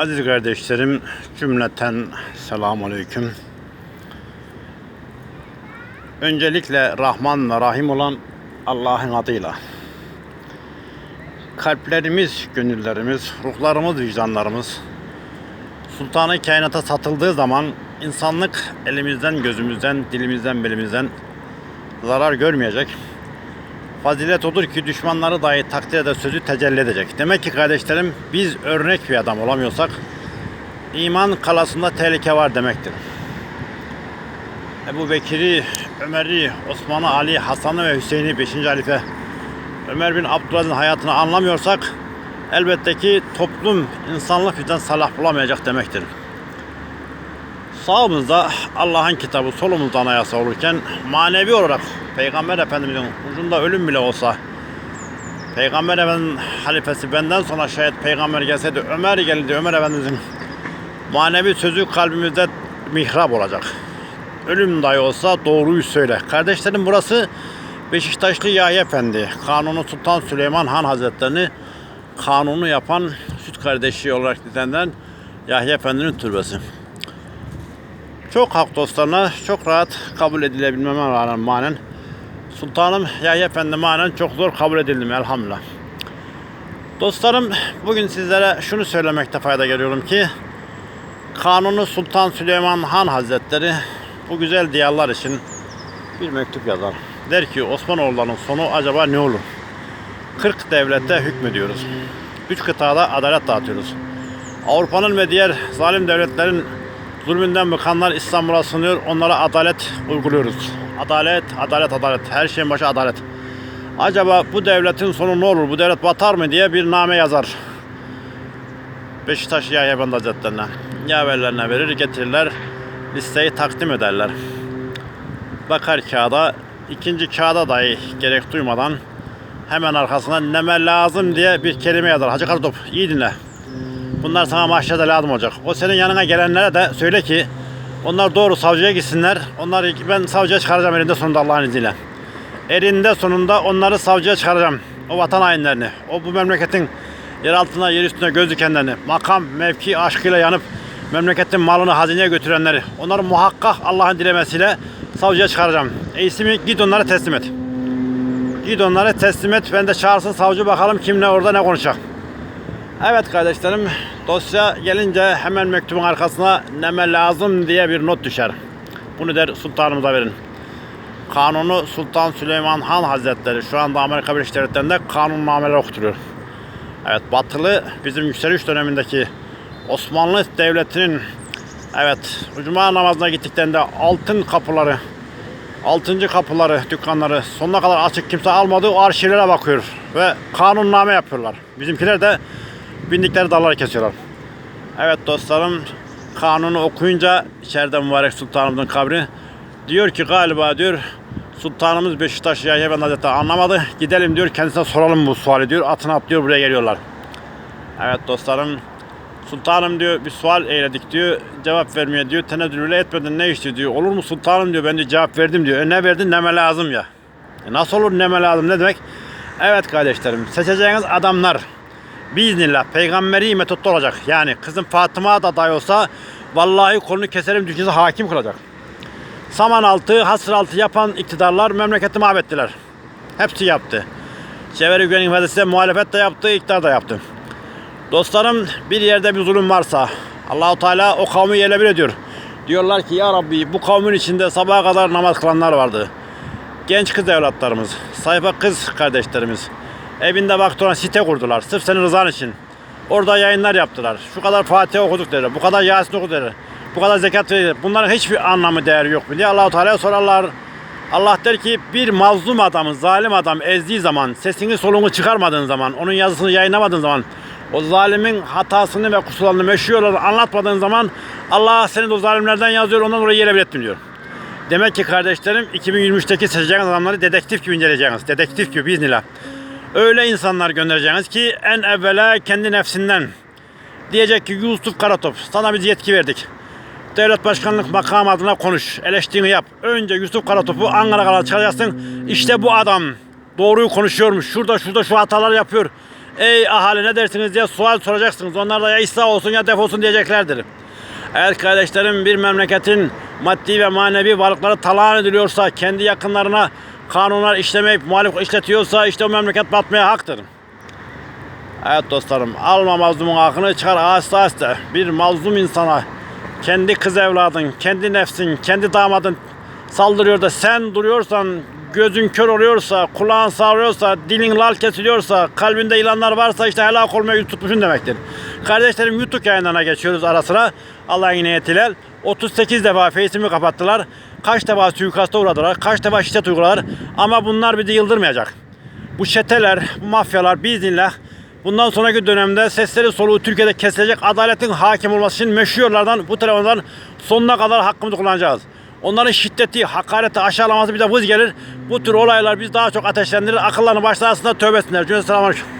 Aziz kardeşlerim, cümleten selamun aleyküm. Öncelikle Rahman ve Rahim olan Allah'ın adıyla kalplerimiz, gönüllerimiz, ruhlarımız, vicdanlarımız Sultanı kainata satıldığı zaman insanlık elimizden, gözümüzden, dilimizden, belimizden zarar görmeyecek. Fazilet odur ki düşmanları dahi takdir eder sözü tecelli edecek. Demek ki kardeşlerim biz örnek bir adam olamıyorsak iman kalasında tehlike var demektir. Ebu Bekir'i, Ömer'i, Osman'ı, Ali, Hasan'ı ve Hüseyin'i 5. halife Ömer bin Abdülaziz'in hayatını anlamıyorsak elbette ki toplum insanlık yüzden salah bulamayacak demektir. Sağımızda Allah'ın kitabı, solumuzda anayasa olurken manevi olarak Peygamber Efendimizin ucunda ölüm bile olsa Peygamber Efendimizin halifesi benden sonra şayet peygamber gelseydi Ömer geldi Ömer Efendimizin manevi sözü kalbimizde mihrap olacak. Ölüm dahi olsa doğruyu söyle. Kardeşlerim burası Beşiktaşlı Yahya Efendi, Kanuni Sultan Süleyman Han Hazretlerini kanunu yapan süt kardeşi olarak nitelendirilen Yahya Efendi'nin türbesi. Çok hak dostlarına çok rahat kabul edilebilmeme rağmen manen Sultanım Yahya Efendi manen çok zor kabul edildim elhamdülillah. Dostlarım bugün sizlere şunu söylemekte fayda görüyorum ki Kanuni Sultan Süleyman Han Hazretleri bu güzel diyarlar için bir mektup yazar. Der ki Osmanoğullarının sonu acaba ne olur? 40 devlette hükmediyoruz. 3 kıtada adalet dağıtıyoruz. Avrupa'nın ve diğer zalim devletlerin zulmünden bıkanlar İstanbul'a sınıyor. Onlara adalet uyguluyoruz. Adalet, adalet, adalet. Her şeyin başı adalet. Acaba bu devletin sonu ne olur? Bu devlet batar mı diye bir name yazar. Beşiktaş Yahya Efendi Hazretleri'ne. Yaverlerine verir, getirirler. Listeyi takdim ederler. Bakar kağıda, ikinci kağıda dahi gerek duymadan hemen arkasına neme lazım diye bir kelime yazar. Hacı Kartop iyi dinle. Bunlar sana mahşerde lazım olacak. O senin yanına gelenlere de söyle ki onlar doğru savcıya gitsinler. Onlar ben savcıya çıkaracağım elinde sonunda Allah'ın izniyle. Elinde sonunda onları savcıya çıkaracağım. O vatan hainlerini, o bu memleketin yer altına yer üstüne göz dikenlerini, makam, mevki aşkıyla yanıp memleketin malını hazineye götürenleri. Onları muhakkak Allah'ın dilemesiyle savcıya çıkaracağım. Eysimi git onlara teslim et. Git onlara teslim et. Ben de çağırsın savcı bakalım kim ne orada ne konuşacak. Evet kardeşlerim dosya gelince hemen mektubun arkasına neme lazım diye bir not düşer. Bunu der sultanımıza verin. Kanunu Sultan Süleyman Han Hazretleri şu anda Amerika Birleşik Devletleri'nde kanunnameler okuturuyor. Evet batılı bizim yükseliş dönemindeki Osmanlı Devleti'nin evet cuma namazına gittiklerinde altın kapıları altıncı kapıları, dükkanları sonuna kadar açık kimse almadığı o arşivlere bakıyor ve kanunname yapıyorlar. Bizimkiler de bindikleri dalları kesiyorlar. Evet dostlarım kanunu okuyunca içeride mübarek sultanımızın kabri diyor ki galiba diyor Sultanımız Beşiktaş Yahya Efendi Hazretleri anlamadı. Gidelim diyor kendisine soralım bu suali diyor. Atını atlıyor buraya geliyorlar. Evet dostlarım Sultanım diyor bir sual eyledik diyor. Cevap vermeye diyor. Tenezzül bile etmedin ne işte diyor. Olur mu sultanım diyor. Ben de cevap verdim diyor. E ne verdin neme lazım ya. E nasıl olur neme lazım ne demek? Evet kardeşlerim seçeceğiniz adamlar biiznillah peygamberi metotta olacak. Yani kızım Fatıma da day olsa vallahi kolunu keserim düşüncesi hakim kılacak. Saman altı, hasır altı yapan iktidarlar memleketi mahvettiler. Hepsi yaptı. Çevre güven ifadesi de muhalefet de yaptı, iktidar da yaptı. Dostlarım bir yerde bir zulüm varsa Allahu Teala o kavmi yerle ediyor. Diyorlar ki ya Rabbi bu kavmin içinde sabaha kadar namaz kılanlar vardı. Genç kız evlatlarımız, sayfa kız kardeşlerimiz. Evinde vakti olan site kurdular. Sırf senin rızan için. Orada yayınlar yaptılar. Şu kadar Fatiha okuduk derler. Bu kadar Yasin okuduk derler. Bu kadar zekat verir. Bunların hiçbir anlamı değeri yok diye Allahu Teala sorarlar. Allah der ki bir mazlum adamı, zalim adam ezdiği zaman, sesini soluğunu çıkarmadığın zaman, onun yazısını yayınlamadığın zaman, o zalimin hatasını ve kusurlarını meşhur olarak anlatmadığın zaman Allah seni de o zalimlerden yazıyor, ondan dolayı yere ettim diyor. Demek ki kardeşlerim 2023'teki seçeceğiniz adamları dedektif gibi inceleyeceğiniz. Dedektif gibi biiznillah. Öyle insanlar göndereceğiniz ki en evvela kendi nefsinden diyecek ki Yusuf Karatop sana biz yetki verdik. Devlet başkanlık makam adına konuş. Eleştirini yap. Önce Yusuf Karatop'u Ankara kadar çıkaracaksın. İşte bu adam doğruyu konuşuyormuş. Şurada şurada şu hatalar yapıyor. Ey ahali ne dersiniz diye sual soracaksınız. Onlar da ya ıslah olsun ya defolsun diyeceklerdir. Eğer kardeşlerim bir memleketin maddi ve manevi varlıkları talan ediliyorsa, kendi yakınlarına kanunlar işlemeyip muhalif işletiyorsa işte o memleket batmaya haktır. Evet dostlarım alma mazlumun hakkını çıkar aheste aheste. Bir mazlum insana kendi kız evladın, kendi nefsin, kendi damadın saldırıyor da sen duruyorsan, gözün kör oluyorsa, kulağın sağırıyorsa, dilin lal kesiliyorsa, kalbinde ilanlar varsa işte helak olmaya yüz tutmuşsun demektir. Kardeşlerim YouTube yayınlarına geçiyoruz ara sıra. Allah'ın niyetiyle. 38 defa Face'imi kapattılar. Kaç defa suikasta uğradılar, kaç defa şiddet uyguladılar. Ama bunlar bizi yıldırmayacak. Bu çeteler, bu mafyalar biiznillah bundan sonraki dönemde sesleri soluğu Türkiye'de kesilecek adaletin hakim olması için meşru yollardan bu telefondan sonuna kadar hakkımızı kullanacağız. Onların şiddeti, hakareti, aşağılaması bize vız gelir. Bu tür olaylar biz daha çok ateşlendirir. Akıllarını başlar aslında tövbe etsinler. Cümle selamünaleyküm.